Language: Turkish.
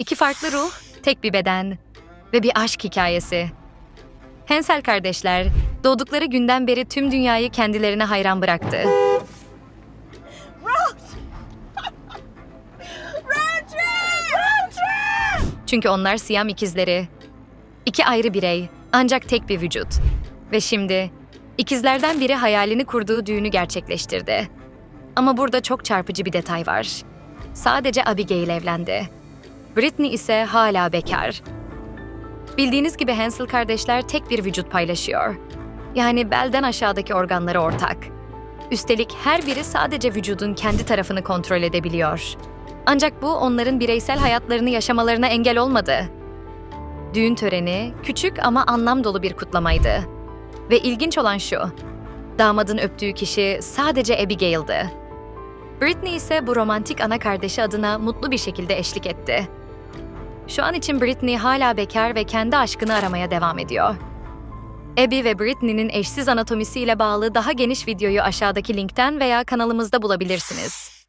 İki farklı ruh, tek bir beden ve bir aşk hikayesi. Hensel kardeşler doğdukları günden beri tüm dünyayı kendilerine hayran bıraktı. Çünkü onlar Siyam ikizleri. İki ayrı birey, ancak tek bir vücut. Ve şimdi ikizlerden biri hayalini kurduğu düğünü gerçekleştirdi. Ama burada çok çarpıcı bir detay var. Sadece Abigail evlendi. Britney ise hala bekar. Bildiğiniz gibi Hansel kardeşler tek bir vücut paylaşıyor. Yani belden aşağıdaki organları ortak. Üstelik her biri sadece vücudun kendi tarafını kontrol edebiliyor. Ancak bu onların bireysel hayatlarını yaşamalarına engel olmadı. Düğün töreni küçük ama anlam dolu bir kutlamaydı. Ve ilginç olan şu, damadın öptüğü kişi sadece Abigail'di. Britney ise bu romantik ana kardeşi adına mutlu bir şekilde eşlik etti. Şu an için Britney hala bekar ve kendi aşkını aramaya devam ediyor. Abby ve Britney'nin eşsiz anatomisiyle bağlı daha geniş videoyu aşağıdaki linkten veya kanalımızda bulabilirsiniz.